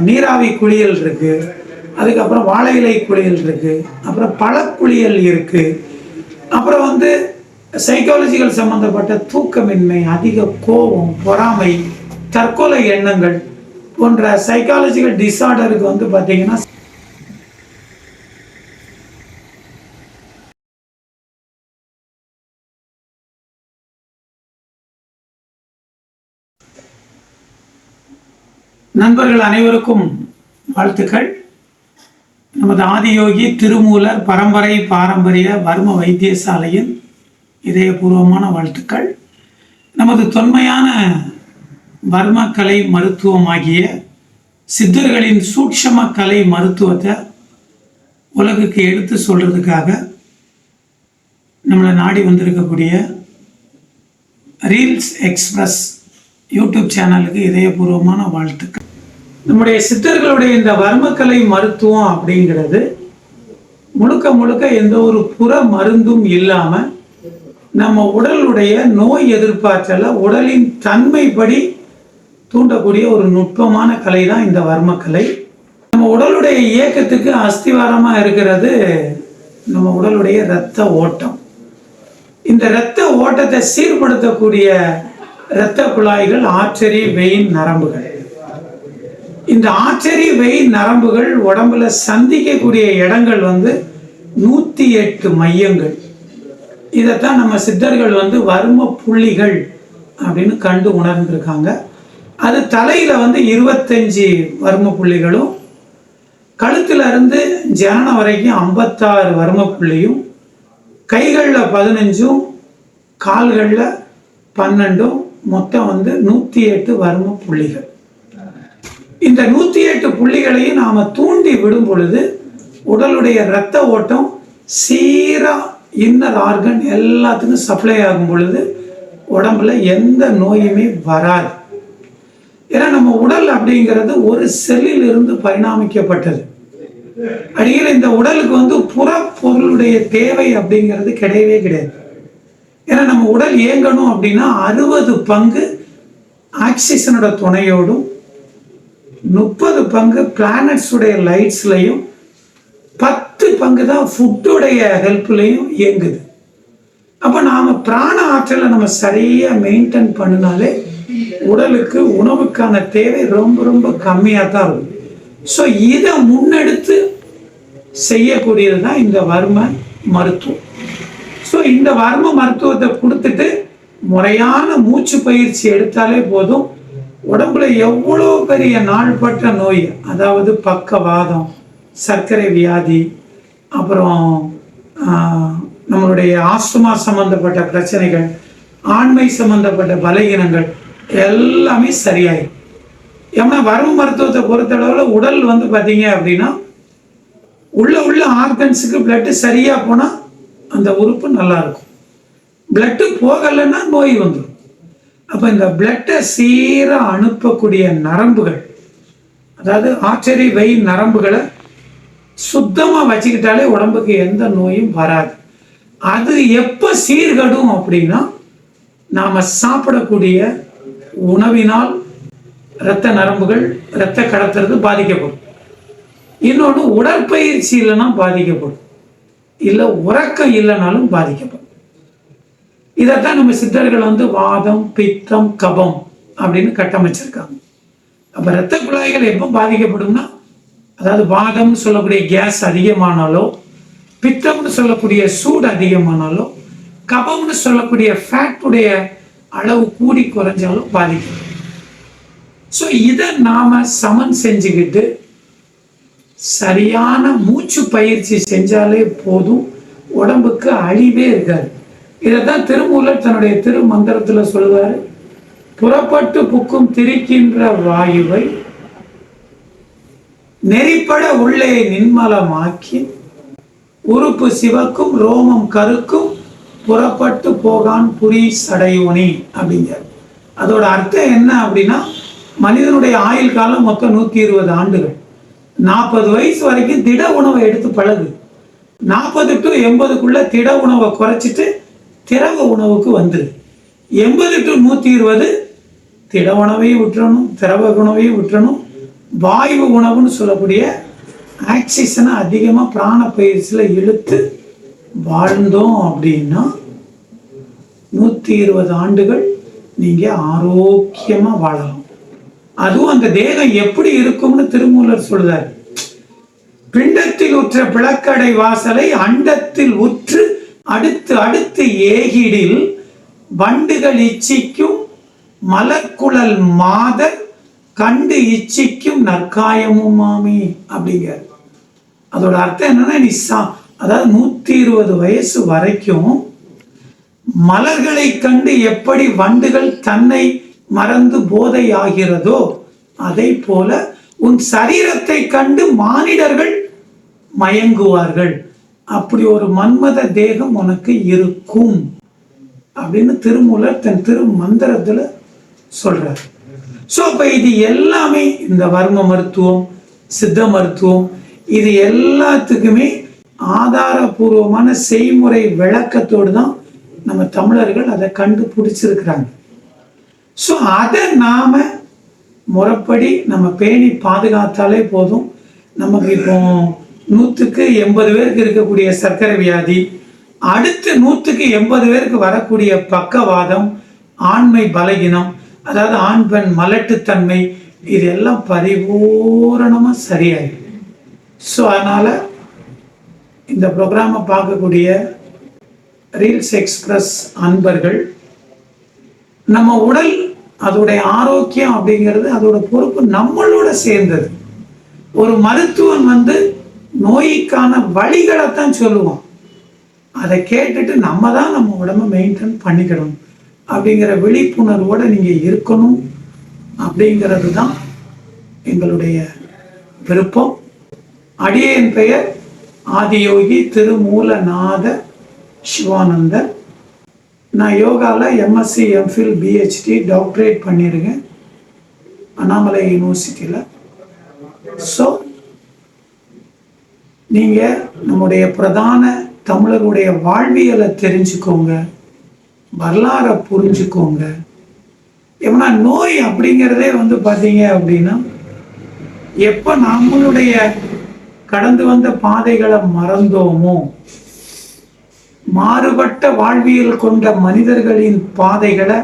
நீராவி குளியல் இருக்கு. அதுக்கப்புறம் வாழை இலை குளியல் இருக்கு. அப்புறம் பழக்குளியல் இருக்கு. அப்புறம் வந்து சைக்காலஜிக்கல் சம்பந்தப்பட்ட தூக்கமின்மை அதிக கோபம் பொறாமை தற்கொலை எண்ணங்கள் போன்ற சைக்காலஜிக்கல் டிஸார்டருக்கு வந்து பார்த்தீங்கன்னா நண்பர்கள் அனைவருக்கும் வாழ்த்துக்கள். நமது ஆதியோகி திருமூலர் பரம்பரை பாரம்பரிய வர்ம வைத்தியசாலையின் இதயபூர்வமான வாழ்த்துக்கள். நமது தொன்மையான வர்மக்கலை மருத்துவமாகிய சித்தர்களின் சூட்சம கலை மருத்துவத்தை உலகுக்கு எடுத்து சொல்கிறதுக்காக நம்மளை நாடி வந்திருக்கக்கூடிய ரீல்ஸ் எக்ஸ்பிரஸ் யூடியூப் சேனலுக்கு இதயபூர்வமான வாழ்த்துக்கள். நம்முடைய சித்தர்களுடைய இந்த வர்மக்கலை மருத்துவம் அப்படிங்கிறது முழுக்க முழுக்க எந்த ஒரு புற மருந்தும் இல்லாம நம்ம உடலுடைய நோய் எதிர்ப்பாற்றலை உடலின் தன்மைப்படி தூண்டக்கூடிய ஒரு நுட்பமான கலை தான் இந்த வர்மக்கலை. நம்ம உடலுடைய இயக்கத்துக்கு அஸ்திவாரமா இருக்கிறது நம்ம உடலுடைய இரத்த ஓட்டம். இந்த இரத்த ஓட்டத்தை சீர்படுத்தக்கூடிய இரத்த குழாய்கள் ஆச்சரிய வெயின் நரம்புகள். இந்த ஆச்சரிய வெய் நரம்புகள் உடம்புல சந்திக்கக்கூடிய இடங்கள் வந்து நூற்றி எட்டு மையங்கள். இதைத்தான் நம்ம சித்தர்கள் வந்து வர்ம புள்ளிகள் அப்படின்னு கண்டு உணர்ந்திருக்காங்க. அது தலையில் வந்து இருபத்தஞ்சி வர்ம புள்ளிகளும் கழுத்துல இருந்து ஜனனம் வரைக்கும் ஐம்பத்தாறு வர்ம புள்ளியும் கைகளில் பதினஞ்சும் கால்களில் பன்னெண்டும் மொத்தம் வந்து நூற்றி எட்டு வர்ம புள்ளிகள். இந்த நூற்றி எட்டு புள்ளிகளையும் நாம் தூண்டி விடும் பொழுது உடலுடைய இரத்த ஓட்டம் சீராக இன்னர் ஆர்கன் எல்லாத்துக்கும் சப்ளை ஆகும் பொழுது உடம்புல எந்த நோயுமே வராது. ஏன்னா நம்ம உடல் அப்படிங்கிறது ஒரு செல்லில் இருந்து பரிணாமிக்கப்பட்டது. அடியில் இந்த உடலுக்கு வந்து புற பொருளுடைய தேவை அப்படிங்கிறது கிடையவே கிடையாது. ஏன்னா நம்ம உடல் இயங்கணும் அப்படின்னா அறுபது பங்கு ஆக்சிஜனோட துணையோடும் முப்பது பங்கு பிளானட்ஸுடைய லைட்ஸ்லையும் பத்து பங்கு தான் ஃபுட்டுடைய ஹெல்ப்லையும் இயங்குது. அப்போ நாம் பிராண ஆற்றலை நம்ம சரியாக மெயின்டைன் பண்ணினாலே உடலுக்கு உணவுக்கான தேவை ரொம்ப ரொம்ப கம்மியாக தான் இருக்கும். ஸோ இதை முன்னெடுத்து செய்யக்கூடியது தான் இந்த வர்ம மருத்துவம். ஸோ இந்த வர்ம மருத்துவத்தை கொடுத்துட்டு முறையான மூச்சு பயிற்சி எடுத்தாலே போதும். உடம்புல எவ்வளோ பெரிய நாள்பட்ட நோய்? அதாவது பக்கவாதம் சர்க்கரை வியாதி அப்புறம் நம்மளுடைய ஆஸ்துமா சம்பந்தப்பட்ட பிரச்சனைகள் ஆண்மை சம்பந்தப்பட்ட பலகீனங்கள் எல்லாமே சரியாயிடும் ஏன்னா வர்ம மருத்துவத்தை பொறுத்தளவில் உடல் வந்து பார்த்தீங்க அப்படின்னா உள்ள உள்ள ஆர்கன்ஸுக்கு பிளட்டு சரியாக போனால் அந்த உறுப்பு நல்லா இருக்கும். பிளட்டு போகலைன்னா நோய் வந்துடும் அப்போ இந்த பிளட்டை சீராக அனுப்பக்கூடிய நரம்புகள் அதாவது ஆச்சரி வை நரம்புகளை சுத்தமாக வச்சுக்கிட்டாலே உடம்புக்கு எந்த நோயும் வராது. அது எப்போ சீர்கடும் அப்படின்னா நாம் சாப்பிடக்கூடிய உணவினால் இரத்த நரம்புகள் இரத்த கடத்துறது பாதிக்கப்படும். இன்னொன்று உடற்பயிற்சி இல்லைன்னா பாதிக்கப்படும். இல்லை உறக்கம் இல்லைனாலும் பாதிக்கப்படும். இதைத்தான் நம்ம சித்தர்கள் வந்து வாதம் பித்தம் கபம் அப்படின்னு கட்டமைச்சிருக்காங்க. அப்போ இரத்த குழாய்கள் எப்போ பாதிக்கப்படும்னா அதாவது வாதம்னு சொல்லக்கூடிய கேஸ் அதிகமானாலோ பித்தம்னு சொல்லக்கூடிய சூடு அதிகமானாலோ கபம்னு சொல்லக்கூடிய ஃபேட்டுடைய அளவு கூடி குறைஞ்சாலும் பாதிக்கும். ஸோ இதை நாம சமன் செஞ்சுக்கிட்டு சரியான மூச்சு பயிற்சி செஞ்சாலே போதும் உடம்புக்கு அழிவே இருக்காது. இதைத்தான் திருமூலர் தன்னுடைய திருமந்திரத்தில் சொல்லுவாரு. புறப்பட்டு புக்கும் திரிக்கின்ற வாயுவை நெறிப்பட உள்ளே நின்மலமாக்கி உறுப்பு சிவக்கும் ரோமம் கருக்கும் புறப்பட்டு போகான் புரி சடையோனி அப்படிங்கிறார். அதோட அர்த்தம் என்ன அப்படின்னா மனிதனுடைய ஆயுள் காலம் மொத்தம் நூற்றி இருபது ஆண்டுகள். நாற்பது வயசு வரைக்கும் திட உணவை எடுத்து பழகு. நாற்பது டு எண்பதுக்குள்ள திட உணவை குறைச்சிட்டு திரவ உணவுக்கு வந்துரு எண்பது டு நூற்றி இருபது திட உணவையும் விட்டுறணும் திரவ உணவையும் விட்டுறணும் வாயு உணவுன்னு சொல்லக்கூடிய ஆக்சிஜனை அதிகமாக பிராண பயிற்சியில் இழுத்து வாழ்ந்தோம் அப்படின்னா நூற்றி இருபது ஆண்டுகள் நீங்கள் ஆரோக்கியமாக வாழலாம். அதுவும் அந்த தேகம் எப்படி இருக்கும்னு திருமூலர் சொல்றார். பிண்டத்தில் உற்ற பிளக்கடை வாசலை அண்டத்தில் உற்று அடுத்து அடுத்து ஏகிடில் வண்டுகள் இச்சிக்கும் மலர்குழல் மாத கண்டு இச்சிக்கும் நற்காயமுமாமே அப்படிங்க அதோட அர்த்தம் என்னன்னா நீ சா அதாவது நூத்தி இருபது வயசு வரைக்கும் மலர்களை கண்டு எப்படி வண்டுகள் தன்னை மறந்து போதை ஆகிறதோ அதை போல உன் சரீரத்தை கண்டு மானிடர்கள் மயங்குவார்கள். அப்படி ஒரு மன்மத தேகம் உனக்கு இருக்கும் அப்படின்னு திருமூலர் தன் திரு மந்திரத்தில் சொல்றார். ஸோ இப்போ இது எல்லாமே இந்த வர்ம மருத்துவம் சித்த மருத்துவம் இது எல்லாத்துக்குமே ஆதாரபூர்வமான செய்முறை விளக்கத்தோடு தான் நம்ம தமிழர்கள் அதை கண்டுபிடிச்சிருக்கிறாங்க. ஸோ அதை நாம முறைப்படி நம்ம பேணி பாதுகாத்தாலே போதும். நமக்கு இப்போ நூற்றுக்கு எண்பது பேருக்கு இருக்கக்கூடிய சர்க்கரை வியாதி அடுத்து நூற்றுக்கு எண்பது பேருக்கு வரக்கூடிய பக்கவாதம் ஆண்மை பலகீனம் அதாவது ஆண் பெண் மலட்டுத்தன்மை இதெல்லாம் பரிபூரணமாக சரியாயிடும் ஸோ அதனால் இந்த ப்ரோக்ராமை பார்க்கக்கூடிய ரீல்ஸ் எக்ஸ்பிரஸ் அன்பர்கள் நம்ம உடல் அதோடைய ஆரோக்கியம் அப்படிங்கிறது அதோட பொறுப்பு நம்மளோட சேர்ந்தது. ஒரு மருத்துவன் வந்து நோய்க்கான வழிகளை தான் அதை கேட்டுட்டு நம்ம தான் நம்ம உடம்ப மெயின்டைன் பண்ணிக்கணும். அப்படிங்கிற விழிப்புணர்வோடு நீங்கள் இருக்கணும் அப்படிங்கிறது தான் எங்களுடைய விருப்பம். அடியேன் பெயர் ஆதியோகி திருமூலநாத சிவானந்தர் நான் யோகாவில் எம்எஸ்சி எம்ஃபில் பிஹெச்டி டாக்டரேட் பண்ணியிருக்கேன். அண்ணாமலை யூனிவர்சிட்டியில் ஸோ நீங்கள் நம்முடைய பிரதான தமிழருடைய வாழ்வியலை தெரிஞ்சுக்கோங்க. வரலாறை புரிஞ்சுக்கோங்க. ஏன்னா நோய் அப்படிங்கிறதே வந்து பார்த்தீங்க அப்படின்னா எப்போ நம்மளுடைய கடந்து வந்த பாதைகளை மறந்தோமோ மாறுபட்ட வாழ்வியல் கொண்ட மனிதர்களின் பாதைகளை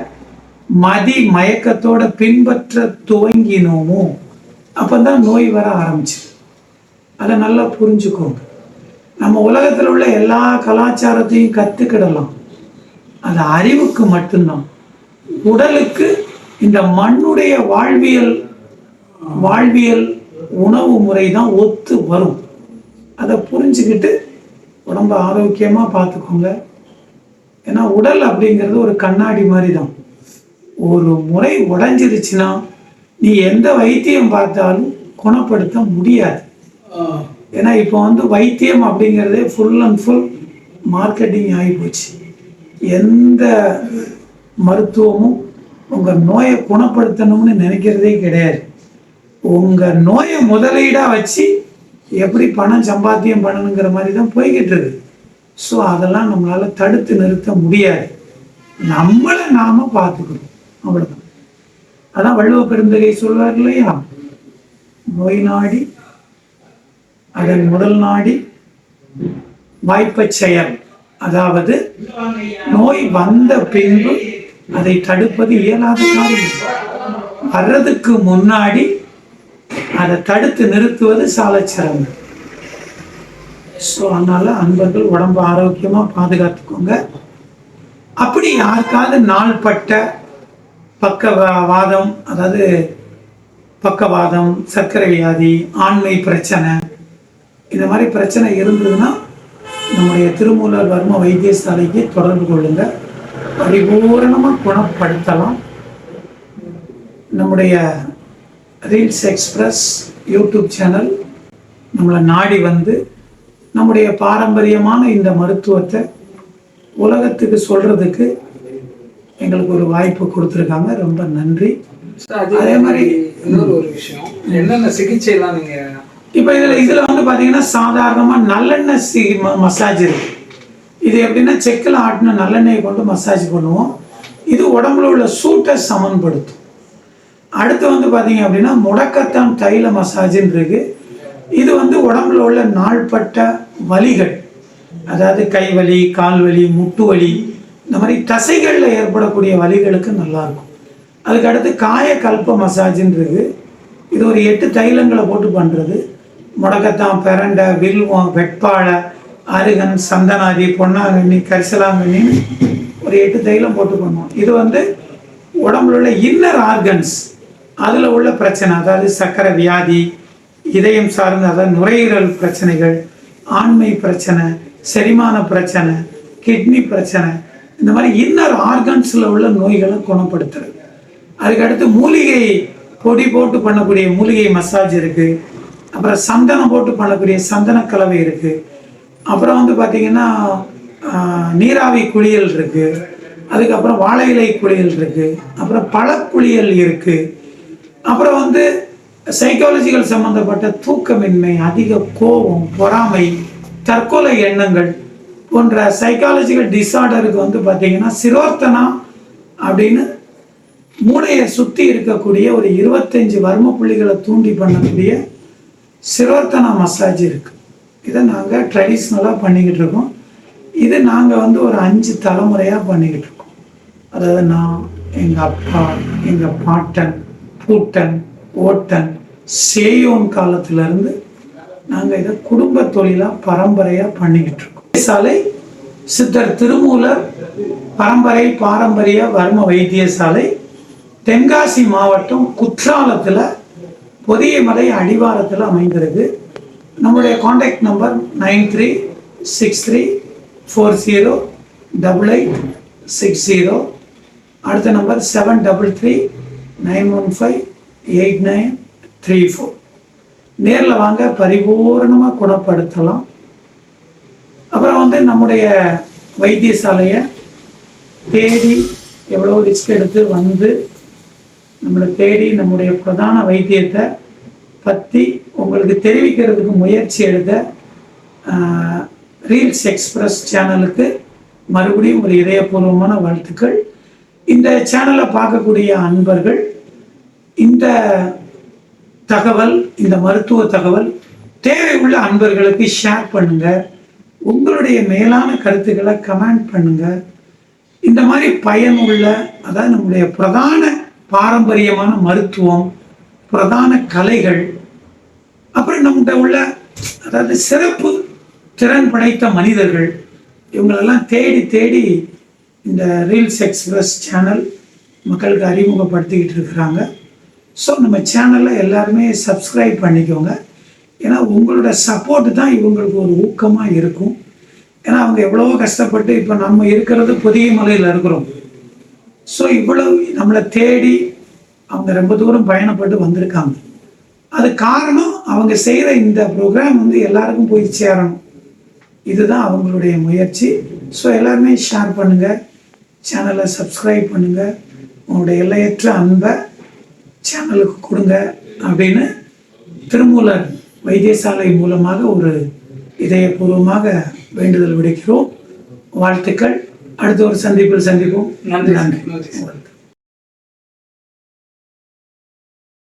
மதி மயக்கத்தோட பின்பற்ற துவங்கினோமோ அப்போ தான் நோய் வர ஆரம்பிச்சு அதை நல்லா புரிஞ்சுக்கோங்க. நம்ம உலகத்தில் உள்ள எல்லா கலாச்சாரத்தையும் கற்றுக்கிடலாம் அது அறிவுக்கு மட்டும்தான். உடலுக்கு இந்த மண்ணுடைய வாழ்வியல் வாழ்வியல் உணவு முறை தான் ஒத்து வரும். அதை புரிஞ்சுக்கிட்டு உடம்ப ஆரோக்கியமாக பார்த்துக்கோங்க. ஏன்னா உடல் அப்படிங்கிறது ஒரு கண்ணாடி மாதிரி தான் ஒரு முறை உடஞ்சிருச்சுன்னா நீ எந்த வைத்தியம் பார்த்தாலும் குணப்படுத்த முடியாது. ஏன்னா இப்போ வந்து வைத்தியம் அப்படிங்கிறதே ஃபுல் அண்ட் ஃபுல் மார்க்கெட்டிங் ஆகிப்போச்சு எந்த மருத்துவமும் உங்கள் நோயை குணப்படுத்தணும்னு நினைக்கிறதே கிடையாது. உங்கள் நோயை முதலீடாக வச்சு எப்படி பணம் சம்பாத்தியம் பண்ணணுங்கிற மாதிரி தான் போய்கிட்டு இருக்கு. ஸோ அதெல்லாம் நம்மளால் தடுத்து நிறுத்த முடியாது. நம்மளை நாம பார்த்துக்கணும். அவ்வளோதான் அதான் வள்ளுவ பெருந்தகை சொல்வார் இல்லையா? நோய் நாடி அதன் முதல் நாடி வாய்ப்பச் செயல். அதாவது நோய் வந்த பின்பு அதை தடுப்பது இயலாத காரியம். வர்றதுக்கு முன்னாடி அதை தடுத்து நிறுத்துவது சாலச்சிறந்தது ஸோ அதனால அன்பர்கள் உடம்பு ஆரோக்கியமாக பாதுகாத்துக்கோங்க. அப்படி யாருக்காவது நாள்பட்ட பக்க வாதம் அதாவது பக்கவாதம் சர்க்கரை வியாதி ஆண்மை பிரச்சனை இந்த மாதிரி பிரச்சனை இருந்ததுன்னா நம்முடைய திருமூலர் வர்ம வைத்தியசாலைக்கு தொடர்பு கொள்ளுங்க. பரிபூரணமாக குணப்படுத்தலாம். நம்முடைய ரீல்ஸ் எக்ஸ்பிரஸ் யூடியூப் சேனல் நம்மளை நாடி வந்து நம்முடைய பாரம்பரியமான இந்த மருத்துவத்தை உலகத்துக்கு சொல்றதுக்கு எங்களுக்கு ஒரு வாய்ப்பு கொடுத்துருக்காங்க. ரொம்ப நன்றி. அது மாதிரி இன்னொரு ஒரு விஷயம். என்னென்ன சிகிச்சைலாம் நீங்க இப்போ இதில் இதில் பார்த்தீங்கன்னா சாதாரணமாக நல்லெண்ணெய் சி ம- மசாஜ் இருக்குது இது எப்படின்னா செக்கில் ஆட்டின நல்லெண்ணெயை கொண்டு மசாஜ் பண்ணுவோம். இது உடம்புல உள்ள சூட்டை சமன்படுத்தும். அடுத்து வந்து பார்த்தீங்க அப்படின்னா முடக்கத்தான் தைல மசாஜ்னு இருக்கு. இது வந்து உடம்புல உள்ள நாள்பட்ட வலிகள். அதாவது கை வலி கால் வலி முட்டு வலி இந்த மாதிரி தசைகளில் ஏற்படக்கூடிய வலிகளுக்கு நல்லா இருக்கும் அதுக்கு அடுத்து காயக்கல்ப மசாஜ்னு இருக்கு. இது ஒரு எட்டு தைலங்களை போட்டு பண்ணுறது முடக்கத்தான் பிரண்டை வில்வம் வெட்பாழை அருகன் சந்தனாதி பொன்னாங்கண்ணி கரிசலாங்கண்ணின்னு ஒரு எட்டு தைலம் போட்டு பண்ணுவோம் இது வந்து உடம்புல உள்ள இன்னர் ஆர்கன்ஸ் அதில் உள்ள பிரச்சனை அதாவது சக்கரை வியாதி இதயம் சார்ந்த அதாவது நுரையீரல் பிரச்சனைகள் ஆண்மை பிரச்சனை செரிமான பிரச்சனை கிட்னி பிரச்சனை இந்த மாதிரி இன்னர் ஆர்கன்ஸில் உள்ள நோய்களை குணப்படுத்துறது. அதுக்கடுத்து மூலிகை பொடி போட்டு பண்ணக்கூடிய மூலிகை மசாஜ் இருக்குது அப்புறம் சந்தனம் போட்டு பண்ணக்கூடிய சந்தன கலவை இருக்கு. அப்புறம் வந்து பார்த்தீங்கன்னா நீராவி குளியல் இருக்கு. அதுக்கப்புறம் வாழை இலை குளியல் இருக்கு. அப்புறம் பழக்குளியல் இருக்கு. அப்புறம் வந்து சைக்காலஜிக்கல் சம்பந்தப்பட்ட தூக்கமின்மை அதிக கோபம் பொறாமை தற்கொலை எண்ணங்கள் போன்ற சைக்காலஜிக்கல் டிஸார்டருக்கு வந்து பார்த்தீங்கன்னா சிரோர்த்தனா அப்படின்னு மூளையை சுற்றி இருக்கக்கூடிய ஒரு இருபத்தஞ்சு வர்ம புள்ளிகளை தூண்டி பண்ணக்கூடிய சிரோர்த்தனா மசாஜ் இருக்குது இதை நாங்கள் ட்ரெடிஷ்னலாக பண்ணிக்கிட்டு இருக்கோம். இது நாங்கள் வந்து ஒரு அஞ்சு தலைமுறையாக பண்ணிக்கிட்டு இருக்கோம். அதாவது நான் எங்கள் அப்பா எங்கள் பாட்டன் பூட்டன் ஓட்டன் சேயோன் காலத்திலேருந்து நாங்கள் இதை குடும்ப தொழிலாக பரம்பரையாக பண்ணிக்கிட்டு இருக்கோம். சாலை சித்தர் திருமூலர் பரம்பரை பாரம்பரிய வர்ம வைத்தியசாலை தென்காசி மாவட்டம் குற்றாலத்தில் பொதியமலை அடிவாரத்தில் அமைந்திருக்கு. நம்முடைய contact number nine three six three four zero double eight six zero. அடுத்த number seven double three nine one five eight nine three four. நேரில் வாங்க பரிபூரணமாக குணப்படுத்தலாம். அப்புறம் வந்து நம்முடைய வைத்தியசாலையை தேடி எவ்வளோ ரிஸ்க் எடுத்து வந்து நம்மளை தேடி நம்முடைய பிரதான வைத்தியத்தை பற்றி உங்களுக்கு தெரிவிக்கிறதுக்கு முயற்சி எடுத்த ரீல்ஸ் எக்ஸ்பிரஸ் சேனலுக்கு மறுபடியும் ஒரு இதயபூர்வமான வாழ்த்துக்கள். இந்த சேனலை பார்க்கக்கூடிய அன்பர்கள் இந்த தகவல் இந்த மருத்துவ தகவல் தேவை உள்ள அன்பர்களுக்கு ஷேர் பண்ணுங்க. உங்களுடைய மேலான கருத்துக்களை கமெண்ட் பண்ணுங்க. இந்த மாதிரி பயனுள்ள அதாவது நம்முடைய பிரதான பாரம்பரியமான மருத்துவம் பிரதான கலைகள் அப்புறம் நம்மகிட்ட உள்ள அதாவது சிறப்பு திறன் படைத்த மனிதர்கள் இவங்களெல்லாம் தேடி தேடி இந்த ரீல்ஸ் எக்ஸ்பிரஸ் சேனல் மக்களுக்கு அறிமுகப்படுத்திக்கிட்டு இருக்கிறாங்க. ஸோ நம்ம சேனலில் எல்லாருமே சப்ஸ்கிரைப் பண்ணிக்கோங்க. ஏன்னா உங்களோட சப்போர்ட் தான் இவங்களுக்கு ஒரு ஊக்கமாக இருக்கும். ஏன்னா அவங்க எவ்வளவோ கஷ்டப்பட்டு இப்போ நம்ம இருக்கிறது புதிய மலையில் இருக்கிறோம். ஸோ இவ்வளவு நம்மளை தேடி அவங்க ரொம்ப தூரம் பயணப்பட்டு வந்திருக்காங்க. அது காரணம் அவங்க செய்கிற இந்த ப்ரோக்ராம் வந்து எல்லாருக்கும் போய் சேரணும். இதுதான் அவங்களுடைய முயற்சி. ஸோ எல்லாருமே ஷேர் பண்ணுங்கள் சேனலை சப்ஸ்கிரைப் பண்ணுங்கள் உங்களுடைய எல்லையற்ற அன்பை சேனலுக்கு கொடுங்க அப்படின்னு திருமூலர் வைத்தியசாலை மூலமாக ஒரு இதயபூர்வமாக வேண்டுதல் விடுக்கிறோம். வாழ்த்துக்கள். அடுத்த ஒரு சந்திப்பில் சந்திப்போம். நன்றி. நன்றி.